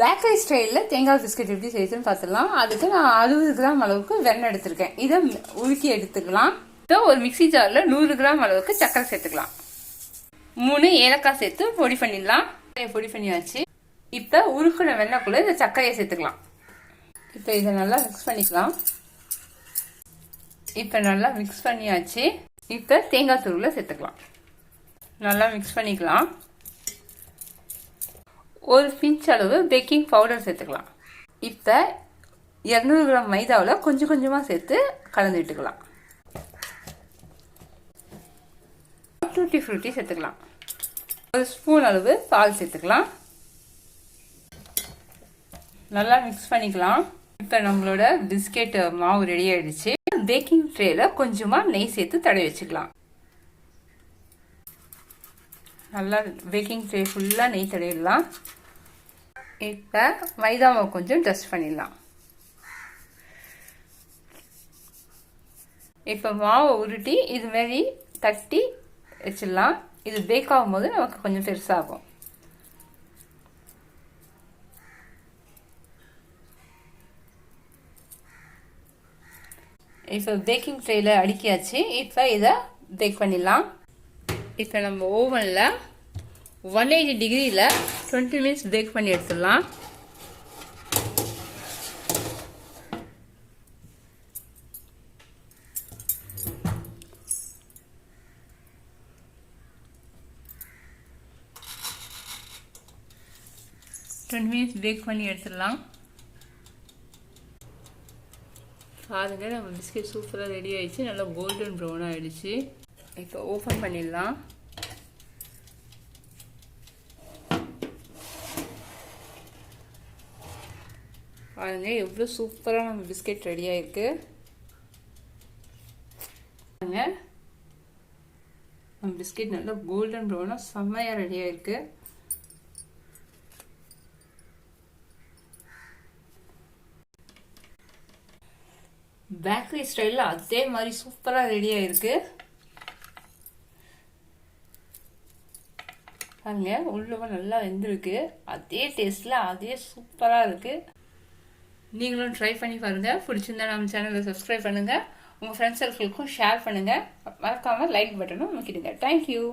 Bakery ஸ்டைலில் தேங்காய் biscuit எப்படி செய்யுதுன்னு பார்த்துடலாம். அதுக்கு நான் அறுபது கிராம் அளவுக்கு வெண்ணெய் எடுத்திருக்கேன். இதை உருக்கி எடுத்துக்கலாம். இப்போ ஒரு மிக்ஸி ஜாரில் நூறு கிராம் அளவுக்கு சக்கரை சேர்த்துக்கலாம். மூணு ஏலக்காய் சேர்த்து பொடி பண்ணிடலாம். பொடி பண்ணியாச்சு. இப்போ உருக்குன வெண்ணெய்க்குள்ளே இந்த சர்க்கரையை சேர்த்துக்கலாம். இப்போ இதை நல்லா மிக்ஸ் பண்ணிக்கலாம். இப்போ நல்லா மிக்ஸ் பண்ணியாச்சு. இப்போ தேங்காய் துருவில் சேர்த்துக்கலாம். நல்லா மிக்ஸ் பண்ணிக்கலாம். ஒரு பிஞ்ச் அளவு பேக்கிங் பவுடர் சேர்த்துக்கலாம். இப்போ இரநூறு கிராம் மைதாவில் கொஞ்சம் கொஞ்சமாக சேர்த்து கலந்து விட்டுக்கலாம். டூட்டி ஃப்ரூட்டி சேர்த்துக்கலாம். ஒரு ஸ்பூன் அளவு பால் சேர்த்துக்கலாம். நல்லா மிக்ஸ் பண்ணிக்கலாம். இப்போ நம்மளோட பிஸ்கெட் மாவு ரெடி ஆயிடுச்சு. பேக்கிங் ட்ரேல கொஞ்சமாக நெய் சேர்த்து தடவி வச்சுக்கலாம். நல்லா பேக்கிங் ட்ரே ஃபுல்லாக நெய் தடவிடலாம். இப்போ மைதா கொஞ்சம் டஸ்ட் பண்ணிடலாம். இப்போ மாவை உருட்டி இது மாதிரி தட்டி வச்சிடலாம். இது பேக் ஆகும்போது நமக்கு கொஞ்சம் பெருசாகும். இப்போ பேக்கிங் ட்ரேயில் அடுக்கியாச்சு. இப்போ இதை பேக் பண்ணிடலாம். இப்போ நம்ம ஓவனில் ஒன் எயிட்டி டிகிரியில் டுவெண்ட்டி மினிட்ஸ் பேக் பண்ணி எடுத்துடலாம். டுவெண்ட்டி மினிட்ஸ் பேக் பண்ணி எடுத்துடலாம். பாருங்கள் நம்ம பிஸ்கெட் சூப்பராக ரெடி ஆகிடுச்சு நல்லா கோல்டன் ப்ரௌன் ஆயிடுச்சு. இப்போ ஓப்பன் பண்ணிடலாம். பாருங்க எவ்வளோ சூப்பராக நம்ம பிஸ்கெட் ரெடி ஆயிருக்கு. பாருங்க. நம்ம பிஸ்கெட் நல்லா கோல்டன் ப்ரௌனாக செம்மையாக ரெடி ஆயிருக்கு. பேக்கரி ஸ்டைலில் அதே மாதிரி சூப்பராக ரெடி ஆயிருக்கு. பாருங்க உள்ளவ நல்லா வெந்திருக்கு. அதே டேஸ்ட்டில் அதே சூப்பராக இருக்கு. நீங்களும் ட்ரை பண்ணி பாருங்க. பிடிச்சிருந்தா நம்ம சேனலை சப்ஸ்கிரைப் பண்ணுங்க. உங்கள் ஃப்ரெண்ட்ஸ் சர்க்கிளுக்கும் ஷேர் பண்ணுங்க. மறக்காம லைக் பட்டனும் அமைக்கிடுங்க தேங்க்யூ